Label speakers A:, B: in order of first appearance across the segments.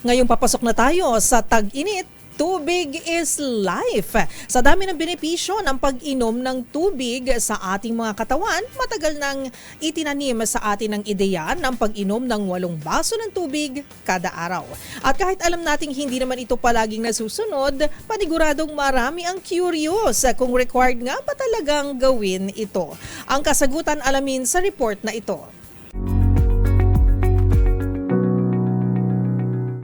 A: Ngayon papasok na tayo sa tag-init. Tubig is life. Sa dami ng benepisyo ng pag-inom ng tubig sa ating mga katawan, matagal nang itinanim sa atin ang ideya ng pag-inom ng walong baso ng tubig kada araw. At kahit alam nating hindi naman ito palaging nasusunod, paniguradong marami ang curious kung required nga ba talagang gawin ito. Ang kasagutan alamin sa report na ito.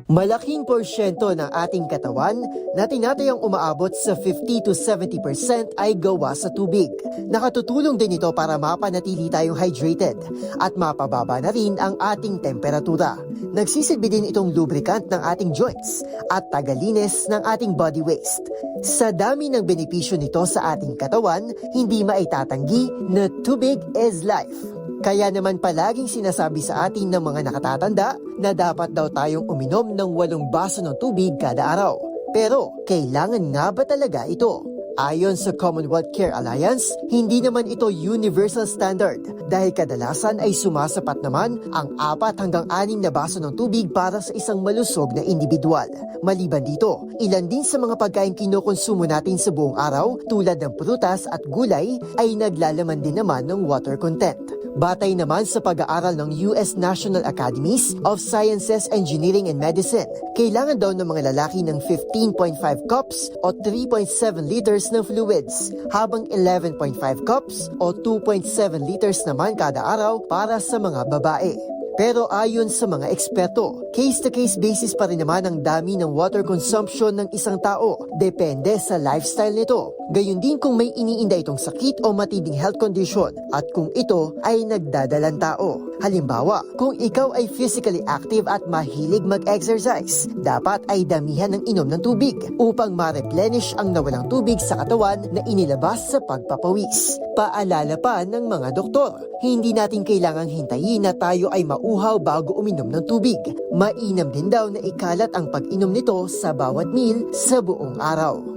B: Malaking porsyento ng ating katawan na tinatayang umaabot sa 50 to 70% ay gawa sa tubig. Nakatutulong din ito para mapanatili tayong hydrated at mapababa na rin ang ating temperatura. Nagsisilbi din itong lubricant ng ating joints at tagalinis ng ating body waste. Sa dami ng benepisyo nito sa ating katawan, hindi maitatanggi na tubig is life. Kaya naman palaging sinasabi sa atin ng mga nakatatanda na dapat daw tayong uminom ng walong baso ng tubig kada araw. Pero kailangan nga ba talaga ito? Ayon sa Commonwealth Care Alliance, hindi naman ito universal standard dahil kadalasan ay sumasapat naman ang apat hanggang anim na baso ng tubig para sa isang malusog na individual. Maliban dito, ilan din sa mga pagkain kinukonsumo natin sa buong araw tulad ng prutas at gulay ay naglalaman din naman ng water content. Batay naman sa pag-aaral ng US National Academies of Sciences, Engineering and Medicine, kailangan daw ng mga lalaki ng 15.5 cups o 3.7 liters ng fluids, habang 11.5 cups o 2.7 liters naman kada araw para sa mga babae. Pero ayon sa mga eksperto, case-to-case basis pa rin naman ang dami ng water consumption ng isang tao. Depende sa lifestyle nito. Gayun din kung may iniinda itong sakit o matinding health condition at kung ito ay nagdadalang tao. Halimbawa, kung ikaw ay physically active at mahilig mag-exercise, dapat ay damihan ng inom ng tubig upang ma-replenish ang nawalang tubig sa katawan na inilabas sa pagpapawis. Paalala pa ng mga doktor, hindi natin kailangang hintayin na tayo ay mauhaw bago uminom ng tubig. Mainam din daw na ikalat ang pag-inom nito sa bawat meal sa buong araw.